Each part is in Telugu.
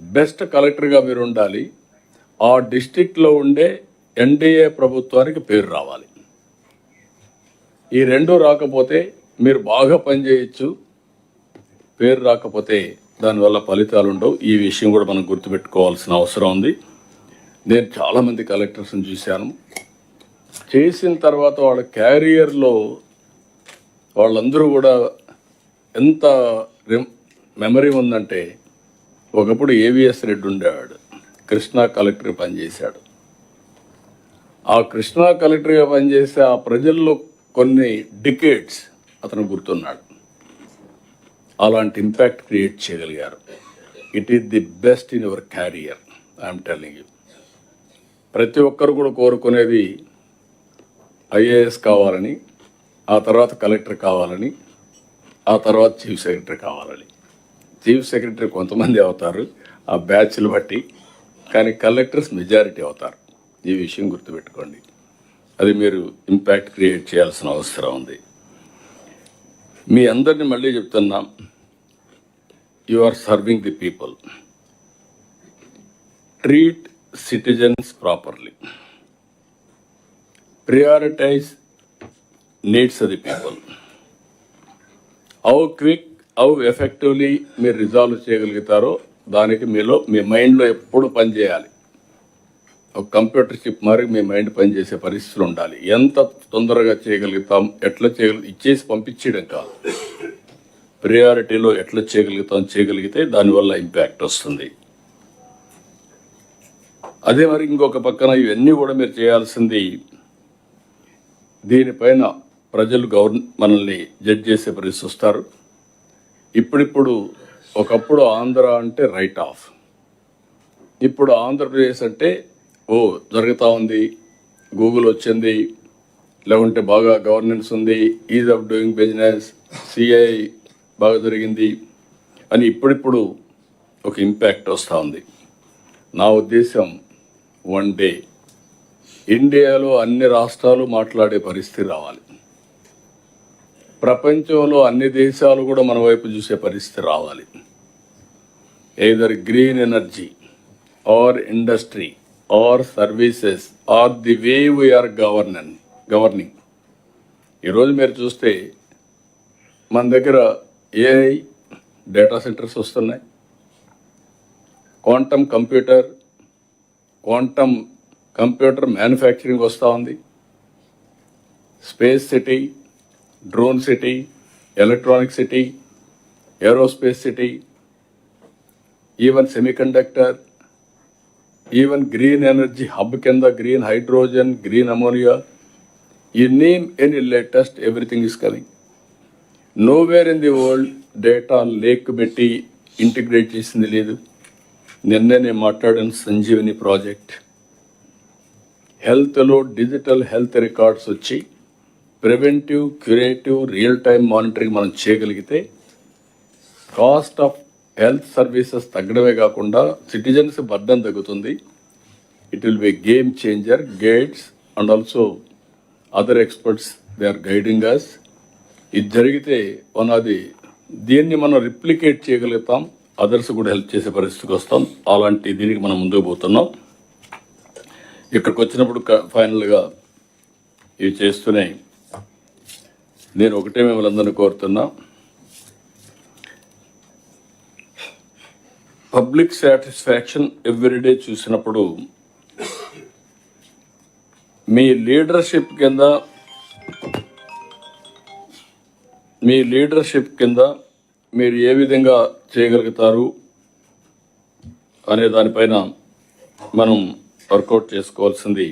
బెస్ట్ కలెక్టర్గా మీరు ఉండాలి. ఆ డిస్టిక్లో ఉండే ఎన్డీఏ ప్రభుత్వానికి పేరు రావాలి. ఈ రెండు రాకపోతే మీరు బాగా పనిచేయచ్చు పేరు రాకపోతే దానివల్ల ఫలితాలు ఉండవు. ఈ విషయం కూడా మనం గుర్తుపెట్టుకోవాల్సిన అవసరం ఉంది. నేను చాలామంది కలెక్టర్స్ని చూశాను. చేసిన తర్వాత వాళ్ళ క్యారియర్లో వాళ్ళందరూ కూడా ఎంత మెమరీ ఉందంటే ఒకప్పుడు ఏవిఎస్ రెడ్డి ఉండేవాడు. కృష్ణా కలెక్టర్ పనిచేశాడు. ఆ కృష్ణా కలెక్టర్గా పనిచేసే ఆ ప్రజల్లో కొన్ని డికేట్స్ అతను గుర్తున్నాడు. అలాంటి ఇంపాక్ట్ క్రియేట్ చేయగలిగారు. It is the best in your career I'm telling you ప్రతి ఒక్కరు కూడా కోరుకునేది ఐఏఎస్ కావాలని ఆ తర్వాత కలెక్టర్ కావాలని ఆ తర్వాత చీఫ్ సెక్రటరీ కావాలని. చీఫ్ సెక్రటరీ కొంతమంది అవుతారు ఆ బ్యాచ్లు బట్టి కానీ కలెక్టర్స్ మెజారిటీ అవుతారు. ఈ విషయం గుర్తుపెట్టుకోండి. అది మీరు ఇంపాక్ట్ క్రియేట్ చేయాల్సిన అవసరం ఉంది. మీ అందరిని మళ్ళీ చెప్తున్నా you are serving the people treat citizens properly prioritise needs the people how quick how effectively మీరు రిజాల్వ్ చేయగలుగుతారో దానికి మీలో మీ మైండ్లో ఎప్పుడు పనిచేయాలి ఒక కంప్యూటర్ చిప్ మరి మీ మైండ్ పనిచేసే పరిస్థితులు ఉండాలి. ఎంత తొందరగా చేయగలుగుతాం ఎట్లా చేయగలు ఇచ్చేసి పంపించేయడం కాదు. ప్రియారిటీలో ఎట్లా చేయగలుగుతాం చేయగలిగితే దానివల్ల ఇంపాక్ట్ వస్తుంది. అదే మరి ఇంకొక పక్కన ఇవన్నీ కూడా మీరు చేయాల్సింది దీనిపైన ప్రజలు గవర్న మనల్ని జడ్జ్ చేసే పరిస్థితి వస్తారు. ఇప్పుడిప్పుడు ఒకప్పుడు ఆంధ్ర అంటే రైట్ ఆఫ్ ఇప్పుడు ఆంధ్రప్రదేశ్ అంటే ఓ జరుగుతూ ఉంది గూగుల్ వచ్చింది లేకుంటే బాగా గవర్నెన్స్ ఉంది ease of doing business CI బాగా జరిగింది అని ఇప్పుడిప్పుడు ఒక ఇంపాక్ట్ వస్తూ ఉంది. నా ఉద్దేశం వన్ డే ఇండియాలో అన్ని రాష్ట్రాలు మాట్లాడే పరిస్థితి రావాలి. ప్రపంచంలో అన్ని దేశాలు కూడా మన వైపు చూసే పరిస్థితి రావాలి. Either green energy or industry or services or the way we're govern governing ఈరోజు మీరు చూస్తే మన దగ్గర ఏఐ డేటా సెంటర్స్ వస్తున్నాయి. Quantum computer quantum computer manufacturing వస్తూ ఉంది. Space city drone city electronic city aerospace city even semiconductor even green energy hub కింద గ్రీన్ హైడ్రోజన్ గ్రీన్ అమోనియా ఈ name any latest everything is coming. Nowhere in the world data lake పెట్టి ఇంటిగ్రేట్ చేసింది లేదు. నిన్నే నేను మాట్లాడిన సంజీవని ప్రాజెక్ట్ హెల్త్లో డిజిటల్ హెల్త్ రికార్డ్స్ వచ్చి preventive curative real time monitoring మనం చేయగలిగితే కాస్ట్ ఆఫ్ హెల్త్ సర్వీసెస్ తగ్గడమే కాకుండా సిటిజన్స్ బర్డన్ తగ్గుతుంది. It will be game changer guides and also other experts they are guiding us ఇది జరిగితే మన అది దీన్ని మనం రిప్లికేట్ చేయగలుగుతాం. అదర్స్ కూడా హెల్ప్ చేసే పరిస్థితికి వస్తాం. అలాంటి దీనికి మనం ముందుకు పోతున్నాం. ఇక్కడికి వచ్చినప్పుడు ఫైనల్గా ఇవి చేస్తూనే నేను ఒకటే మిమ్మల్ని అందరినీ కోరుతున్నా. పబ్లిక్ సాటిస్ఫాక్షన్ ఎవ్రీడే చూసినప్పుడు మీ లీడర్షిప్ కింద మీ లీడర్షిప్ కింద మీరు ఏ విధంగా చేయగలుగుతారు అనే దానిపైన మనం వర్కౌట్ చేసుకోవాల్సింది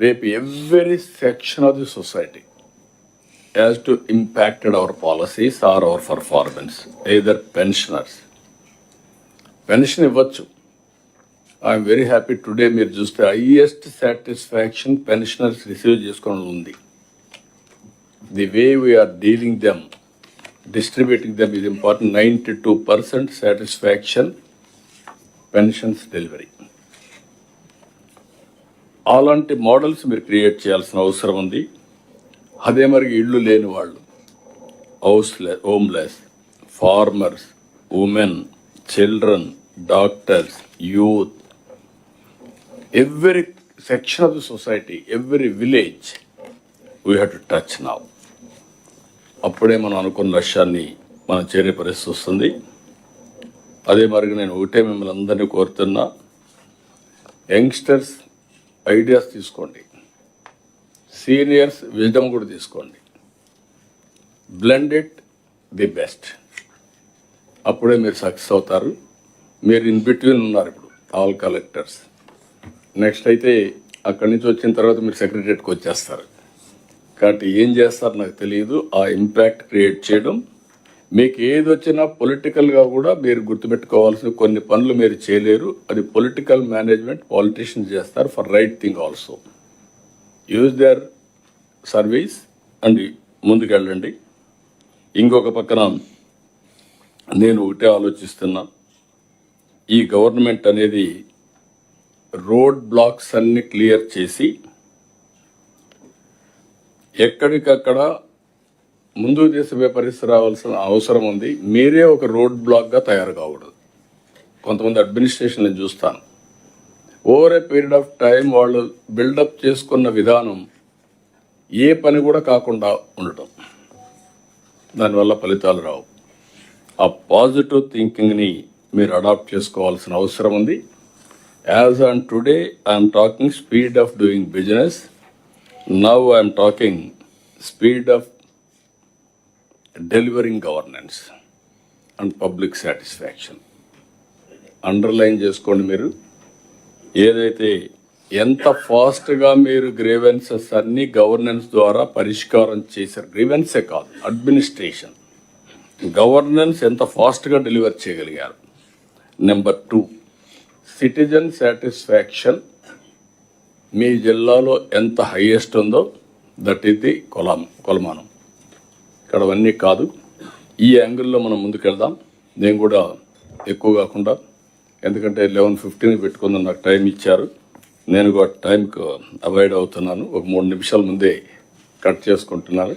రేపు every section of the society. As to impacted our policies or our performance either pensioners pension ఇవ్వచ్చు. ఐఎమ్ వెరీ హ్యాపీ టుడే మీరు చూస్తే హైయెస్ట్ సాటిస్ఫాక్షన్ పెన్షనర్స్ రిసీవ్ చేసుకోవడం ఉంది. The way we're dealing them distributing them ఇది important ninety two percent satisfaction pensions delivery అలాంటి మోడల్స్ మీరు క్రియేట్ చేయాల్సిన అవసరం ఉంది. అదే మరి ఇళ్ళు లేని వాళ్ళు. Houseless homeless farmers women children doctors youth every section of the society every village we have to touch now. అప్పుడే మనం అనుకున్న లక్ష్యాన్ని మనం చేరే పరిస్థితి వస్తుంది. అదే మరి నేను ఒకటే మిమ్మల్ని అందరినీ కోరుతున్నా. యంగ్స్టర్స్ ఐడియాస్ తీసుకోండి. సీనియర్స్ విజడం కూడా తీసుకోండి. బ్లెండ్ ఇట్ ది బెస్ట్ అప్పుడే మీరు సక్సెస్ అవుతారు. మీరు ఇన్ బిట్వీన్ ఉన్నారు ఇప్పుడు ఆల్ కలెక్టర్స్ నెక్స్ట్ అయితే అక్కడి నుంచి వచ్చిన తర్వాత మీరు సెక్రటరియట్కి వచ్చేస్తారు. కాబట్టి ఏం చేస్తారు నాకు తెలియదు. ఆ ఇంపాక్ట్ క్రియేట్ చేయడం. మీకు ఏది వచ్చినా పొలిటికల్గా కూడా మీరు గుర్తుపెట్టుకోవాల్సిన కొన్ని పనులు మీరు చేయలేరు. అది పొలిటికల్ మేనేజ్మెంట్ పాలిటీషియన్స్ చేస్తారు for right thing also use their service and ముందుకెళ్ళండి. ఇంకొక పక్కన నేను ఒకటే ఆలోచిస్తున్నా. ఈ గవర్నమెంట్ అనేది రోడ్ బ్లాక్స్ అన్ని క్లియర్ చేసి ఎక్కడికక్కడ ముందుకు తీసే పరిస్థితి రావాల్సిన అవసరం ఉంది. మీరే ఒక రోడ్ బ్లాక్గా తయారు కాకూడదు. కొంతమంది అడ్మినిస్ట్రేషన్ నేను చూస్తాను. Over a period of time వాళ్ళు బిల్డప్ చేసుకున్న విధానం ఏ పని కూడా కాకుండా ఉండటం. దానివల్ల ఫలితాలు రావు. ఆ పాజిటివ్ థింకింగ్ని మీరు అడాప్ట్ చేసుకోవాల్సిన అవసరం ఉంది. As on today I'm talking speed of doing business now I'm talking speed of delivering governance and public satisfaction underline చేసుకోండి మీరు. ఏదైతే ఎంత ఫాస్ట్గా మీరు గ్రీవెన్సెస్ అన్ని గవర్నెన్స్ ద్వారా పరిష్కారం చేశారు గ్రీవెన్సే కాదు అడ్మినిస్ట్రేషన్ గవర్నెన్స్ ఎంత ఫాస్ట్గా డెలివర్ చేయగలిగారు? నెంబర్ టూ సిటిజన్ సాటిస్ఫాక్షన్ మీ జిల్లాలో ఎంత హైయెస్ట్ ఉందో దట్ ఇది ది కొలం కొలమానం. ఇక్కడ అవన్నీ కాదు. ఈ యాంగిల్లో మనం ముందుకెళ్దాం. నేను కూడా ఎక్కువ కాకుండా ఎందుకంటే లెవెన్ ఫిఫ్టీన్ పెట్టుకుందని నాకు టైం ఇచ్చారు. నేను కూడా టైంకు అవాయిడ్ అవుతున్నాను. ఒక మూడు నిమిషాల ముందే కట్ చేసుకుంటున్నాను.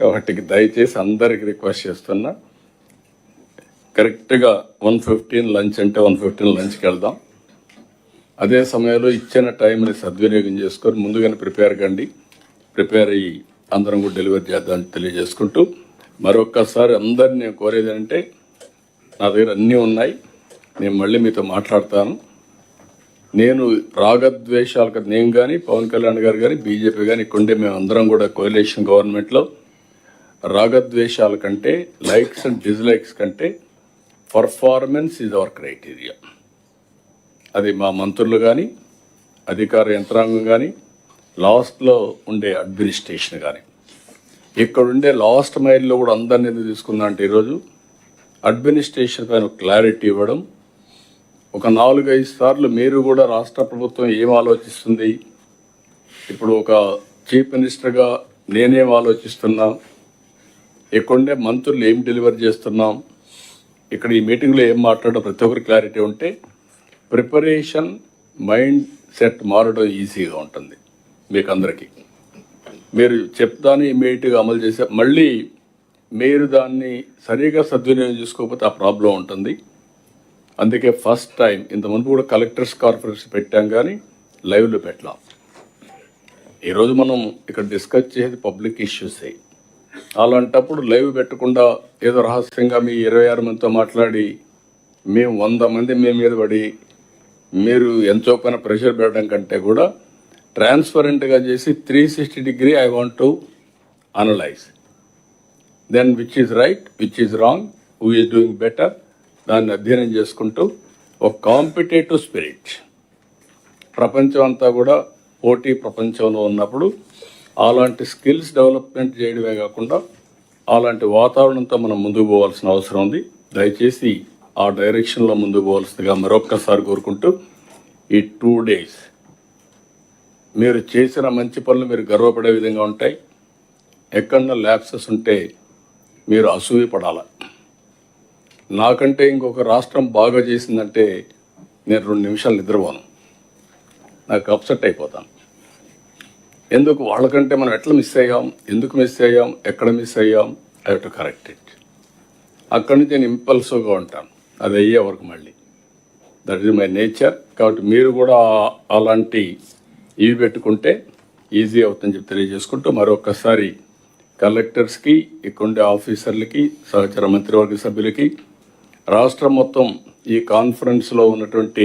కాబట్టి దయచేసి అందరికి రిక్వెస్ట్ చేస్తున్నా. కరెక్ట్గా వన్ ఫిఫ్టీన్ లంచ్ అంటే వన్ ఫిఫ్టీన్ లంచ్కి వెళ్దాం. అదే సమయంలో ఇచ్చిన టైంని సద్వినియోగం చేసుకొని ముందుగానే ప్రిపేర్ కండి. ప్రిపేర్ అయ్యి అందరం కూడా డెలివరీ చేద్దామని తెలియజేసుకుంటూ మరొక్కసారి అందరిని నేను కోరేది అంటే నా దగ్గర అన్నీ ఉన్నాయి. నేను మళ్ళీ మీతో మాట్లాడతాను. నేను రాగద్వేషాలు కదా నేను కానీ పవన్ కళ్యాణ్ గారు కానీ బీజేపీ కానీ ఇక్కడుండే మేము అందరం కూడా కోయలేషన్ గవర్నమెంట్లో రాగద్వేషాల కంటే లైక్స్ అండ్ డిస్లైక్స్ కంటే పర్ఫార్మెన్స్ ఈజ్ అవర్ క్రైటీరియా అది మా మంత్రులు కానీ అధికార యంత్రాంగం కానీ లాస్ట్లో ఉండే అడ్మినిస్ట్రేషన్ కానీ ఇక్కడ ఉండే లాస్ట్ మైల్లో కూడా అందరిని తీసుకుందా అంటే ఈరోజు అడ్మినిస్ట్రేషన్ పైన క్లారిటీ ఇవ్వడం ఒక నాలుగైదు సార్లు మీరు కూడా రాష్ట్ర ప్రభుత్వం ఏం ఆలోచిస్తుంది? ఇప్పుడు ఒక చీఫ్ మినిస్టర్గా నేనేం ఆలోచిస్తున్నా? ఎక్కడుండే మంత్రులు ఏం డెలివర్ చేస్తున్నాం? ఇక్కడ ఈ మీటింగ్లో ఏం మాట్లాడడం? ప్రతి ఒక్కరి క్లారిటీ ఉంటే ప్రిపరేషన్ మైండ్ సెట్ మారడం ఈజీగా ఉంటుంది మీకు అందరికీ మీరు చెప్తాను ఇమీడియట్గా అమలు చేసే మళ్ళీ మీరు దాన్ని సరిగా సద్వినియోగం చేసుకోకపోతే ఆ ప్రాబ్లం ఉంటుంది. అందుకే ఫస్ట్ టైం ఇంతకుముందు కూడా కలెక్టర్స్ కాన్ఫరెన్స్ పెట్టాం కానీ లైవ్లో పెట్టలాం. ఈరోజు మనం ఇక్కడ డిస్కస్ చేసేది పబ్లిక్ ఇష్యూసే అలాంటప్పుడు లైవ్ పెట్టకుండా ఏదో రహస్యంగా మీ ఇరవై ఆరు మందితో మాట్లాడి మేము వంద మంది మీ మీద పడి మీరు ఎంతో పైన ప్రెషర్ పెట్టడం కంటే కూడా ట్రాన్స్పరెంట్గా చేసి three sixty degree I want to analyse then which is right which is wrong who is doing better దాన్ని అధ్యయనం చేసుకుంటూ ఒక కాంపిటేటివ్ స్పిరిట్. ప్రపంచం అంతా కూడా పోటీ ప్రపంచంలో ఉన్నప్పుడు అలాంటి స్కిల్స్ డెవలప్మెంట్ చేయడమే కాకుండా అలాంటి వాతావరణంతో మనం ముందుకు పోవాల్సిన అవసరం ఉంది. దయచేసి ఆ డైరెక్షన్లో ముందుకు పోవాల్సిందిగా మరొక్కసారి కోరుకుంటూ ఈ టూ డేస్ మీరు చేసిన మంచి పనులు మీరు గర్వపడే విధంగా ఉంటాయి. ఎక్కడన్నా ల్యాప్సెస్ ఉంటే మీరు అసూయ పడాల నాకంటే ఇంకొక రాష్ట్రం బాగా చేసిందంటే నేను రెండు నిమిషాలు నిద్రపోను. నాకు అప్సెట్ అయిపోతాను. ఎందుకు? వాళ్ళకంటే మనం ఎట్లా మిస్ అయ్యాం? ఎందుకు మిస్ అయ్యాం? ఎక్కడ మిస్ అయ్యాం? ఐ టు కరెక్ట్ ఇట్ అక్కడి నుంచి నేను ఇంపల్సివ్గా ఉంటాను. అది అయ్యే వరకు మళ్ళీ. దట్ ఈజ్ మై నేచర్ కాబట్టి మీరు కూడా అలాంటి ఇవి పెట్టుకుంటే ఈజీ అవుతుందని చెప్పి తెలియజేసుకుంటూ మరొకసారి కలెక్టర్స్కి ఇక్కడుండే ఆఫీసర్లకి సహచర మంత్రివర్గ సభ్యులకి రాష్ట్రం మొత్తం ఈ కాన్ఫరెన్స్లో ఉన్నటువంటి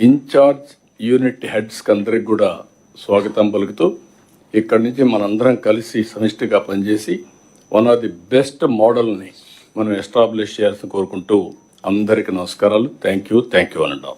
ఇన్ఛార్జ్ యూనిట్ హెడ్స్కి అందరికి కూడా స్వాగతం పలుకుతూ ఇక్కడి నుంచి మనందరం కలిసి సమిష్టిగా పనిచేసి వన్ ఆఫ్ ది బెస్ట్ మోడల్ని మనం ఎస్టాబ్లిష్ చేయాల్సి కోరుకుంటూ అందరికీ నమస్కారాలు. Thank you thank you అనంటాం.